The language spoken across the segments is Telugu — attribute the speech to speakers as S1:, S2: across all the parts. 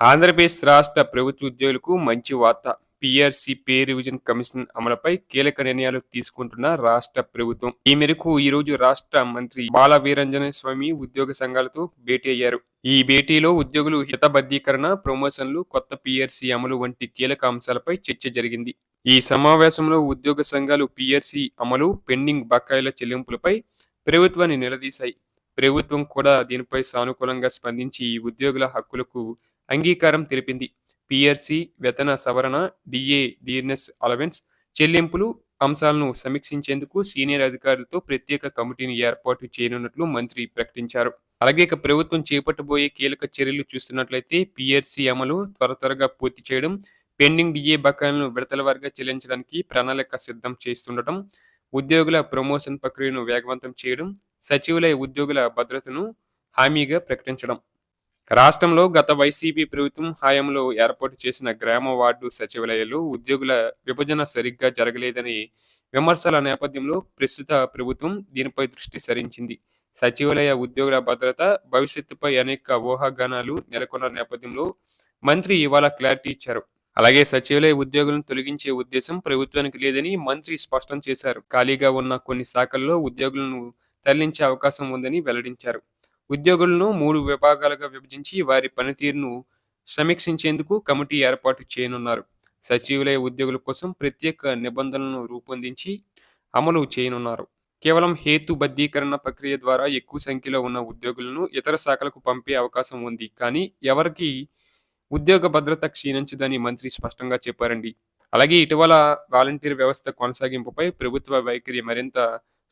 S1: ఆంధ్రప్రదేశ్ రాష్ట్ర ప్రభుత్వ ఉద్యోగులకు మంచి వార్త. పిఆర్సీ పే రివిజన్ కమిషన్ అమలుపై కీలక నిర్ణయాలు తీసుకుంటున్న రాష్ట్ర ప్రభుత్వం. ఈ మేరకు ఈ రోజు రాష్ట్ర మంత్రి బాల వీరంజన స్వామి ఉద్యోగ సంఘాలతో భేటీ అయ్యారు. ఈ భేటీలో ఉద్యోగులు హితబద్ధీకరణ ప్రమోషన్లు కొత్త పిఆర్సీ అమలు వంటి కీలక అంశాలపై చర్చ జరిగింది. ఈ సమావేశంలో ఉద్యోగ సంఘాలు పిఆర్సీ అమలు పెండింగ్ బకాయిల చెల్లింపులపై ప్రభుత్వాన్ని నిలదీశాయి. ప్రభుత్వం కూడా దీనిపై సానుకూలంగా స్పందించి ఉద్యోగుల హక్కులకు అంగీకారం తెలిపింది. పిఆర్సీ వేతన సవరణ డిఏ డిఎన్ఎస్ అలవెన్స్ చెల్లింపులు అంశాలను సమీక్షించేందుకు సీనియర్ అధికారులతో ప్రత్యేక కమిటీని ఏర్పాటు చేయనున్నట్లు మంత్రి ప్రకటించారు. అలాగే ఇక ప్రభుత్వం చేపట్టబోయే కీలక చర్యలు చూస్తున్నట్లయితే పిఆర్సీ అమలు త్వర త్వరగా పూర్తి చేయడం పెండింగ్ డిఏ బకాయిలను విడతల వారిగా చెల్లించడానికి ప్రణాళిక సిద్ధం చేస్తుండటం ఉద్యోగుల ప్రమోషన్ ప్రక్రియను వేగవంతం చేయడం సచివులై ఉద్యోగుల భద్రతను హామీగా ప్రకటించడం. రాష్ట్రంలో గత వైసీపీ ప్రభుత్వం హయాంలో ఏర్పాటు చేసిన గ్రామ వార్డు సచివాలయాలు ఉద్యోగుల విభజన సరిగ్గా జరగలేదని విమర్శల నేపథ్యంలో ప్రస్తుత ప్రభుత్వం దీనిపై దృష్టి సారించింది. సచివాలయ ఉద్యోగుల భద్రత భవిష్యత్తుపై అనేక ఊహాగానాలు నెలకొన్న నేపథ్యంలో మంత్రి ఇవాళ క్లారిటీ ఇచ్చారు. అలాగే సచివాలయ ఉద్యోగులను తొలగించే ఉద్దేశం ప్రభుత్వానికి లేదని మంత్రి స్పష్టం చేశారు. ఖాళీగా ఉన్న కొన్ని శాఖల్లో ఉద్యోగులను తరలించే అవకాశం ఉందని వెల్లడించారు. ఉద్యోగులను మూడు విభాగాలుగా విభజించి వారి పనితీరును సమీక్షించేందుకు కమిటీ ఏర్పాటు చేయనున్నారు. సచివాలయ ఉద్యోగుల కోసం ప్రత్యేక నిబంధనలను రూపొందించి అమలు చేయనున్నారు. కేవలం హేతుబద్ధీకరణ ప్రక్రియ ద్వారా ఎక్కువ సంఖ్యలో ఉన్న ఉద్యోగులను ఇతర శాఖలకు పంపే అవకాశం ఉంది. కానీ ఎవరికి ఉద్యోగ భద్రత క్షీణించదని మంత్రి స్పష్టంగా చెప్పారండి. అలాగే ఇటీవల వాలంటీర్ వ్యవస్థ కొనసాగింపుపై ప్రభుత్వ వైఖరి మరింత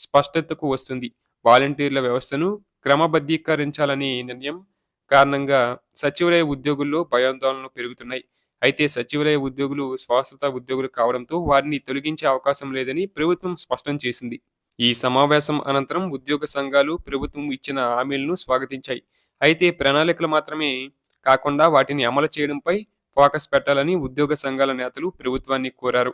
S1: స్పష్టతకు వస్తుంది. వాలంటీర్ల వ్యవస్థను క్రమబద్ధీకరించాలని నిర్ణయం కారణంగా సచివాలయ ఉద్యోగుల్లో భయాందోళనలు పెరుగుతున్నాయి. అయితే సచివాలయ ఉద్యోగులు శాశ్వత ఉద్యోగులు కావడంతో వారిని తొలగించే అవకాశం లేదని ప్రభుత్వం స్పష్టం చేసింది. ఈ సమావేశం అనంతరం ఉద్యోగ సంఘాలు ప్రభుత్వం ఇచ్చిన హామీలను స్వాగతించాయి. అయితే ప్రణాళికలు మాత్రమే కాకుండా వాటిని అమలు చేయడంపై ఫోకస్ పెట్టాలని ఉద్యోగ సంఘాల నేతలు ప్రభుత్వాన్ని కోరారు.